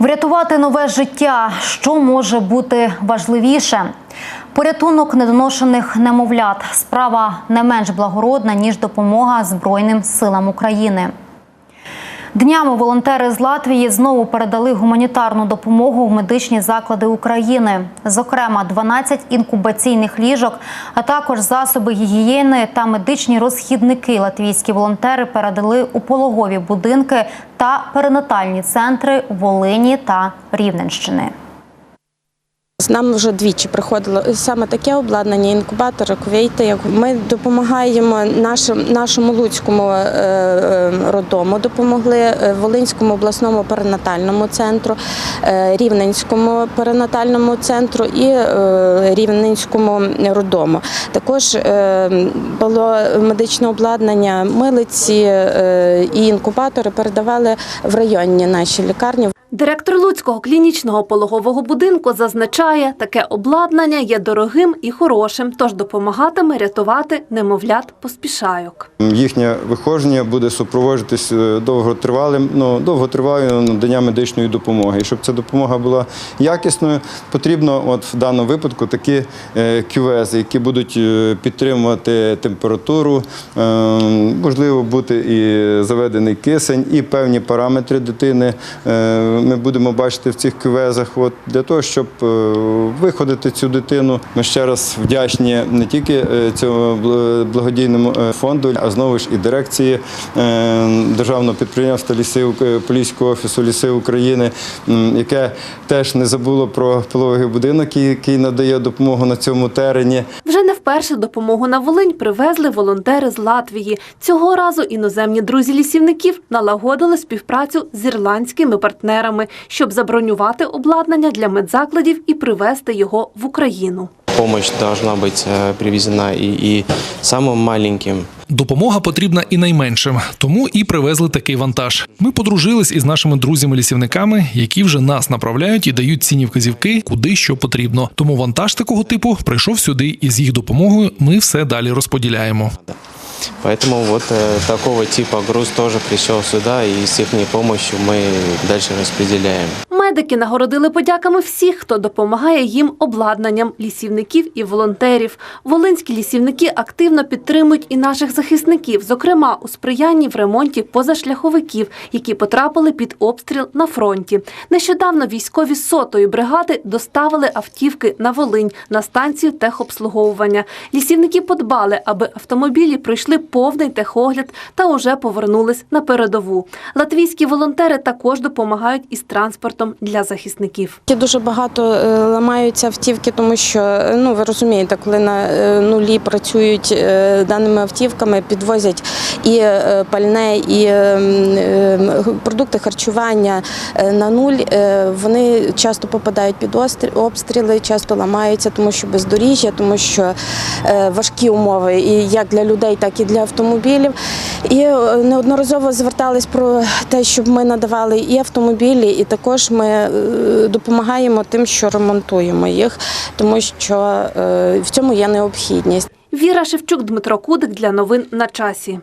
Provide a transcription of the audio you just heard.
Врятувати нове життя, що може бути важливіше? Порятунок недоношених немовлят справа не менш благородна ніж допомога Збройним силам України. Днями волонтери з Латвії знову передали гуманітарну допомогу в медичні заклади України, зокрема 12 інкубаційних ліжок, а також засоби гігієни та медичні розхідники. Латвійські волонтери передали у пологові будинки та перинатальні центри Волині та Рівненщини. Нам вже двічі приходило саме таке обладнання, інкубатори, кувейти. Ми допомагаємо нашим, нашому Луцькому е, допомогли е, Волинському обласному перинатальному центру, е, Рівненському перинатальному центру і е, Рівненському роддому. Також було медичне обладнання, милиці і інкубатори передавали в районні наші лікарні. Директор Луцького клінічного пологового будинку зазначає, таке обладнання є дорогим і хорошим, тож допомагатиме рятувати немовлят поспішайок. Їхнє виходження буде супроводжуватись е, довготривалим, ну, довготривалим наданням медичної допомоги. І щоб ця допомога була якісною, потрібно от в даному випадку такі е, кювези, які будуть е, підтримувати температуру, можливо, бути і заведений кисень, і певні параметри дитини. Ми будемо бачити в цих кювезах. От для того, щоб е, виходити цю дитину, ми ще раз вдячні не тільки е, цьому благодійному е, фонду, а знову ж і дирекції державного підприємства Ліси Поліського офісу Ліси України, яке теж не забуло про пологовий будинок, який надає допомогу на цьому терені. Вже не вперше допомогу на Волинь привезли волонтери з Латвії. Цього разу іноземні друзі лісівників налагодили співпрацю з ірландськими партнерами, щоб забронювати обладнання для медзакладів і привезти його в Україну Помощь должна быть э, привезена и, и самым маленьким. Допомога потрібна і найменшим, тому і привезли такий вантаж. Ми подружились із нашими друзями-лісівниками, які вже нас направляють і дають цінні вказівки, куди що потрібно. Тому вантаж такого типу прийшов сюди, і з їх допомогою ми все далі розподіляємо. Поэтому вот э, такого типа груз тоже пришел сюда, и с их помощью мы дальше распределяем. Медики нагородили подяками всіх, хто допомагає їм обладнанням лісівників і волонтерів. Волинські лісівники активно підтримують і наших захисників, зокрема у сприянні в ремонті позашляховиків, які потрапили під обстріл на фронті. Нещодавно військові сотої бригади доставили автівки на Волинь на станцію техобслуговування. Лісівники подбали, аби автомобілі пройшли повний техогляд та уже повернулись на передову. Латвійські волонтери також допомагають із транспортом для захисників. Дуже багато е, ламаються автівки, тому що е, ну ви розумієте, коли на е, нулі працюють даними автівками, підвозять і пальне, і е, м, е, продукти харчування на нуль. Вони часто попадають під обстріли, часто ламаються, тому що бездоріжжя, тому що важкі умови і як для людей, так і для автомобілів. І е, неодноразово звертались про те, щоб ми надавали і автомобілі, і також ми е, допомагаємо тим, що ремонтуємо їх, тому що е, в цьому є необхідність. Віра Шевчук, Дмитро Кудик для новин на часі.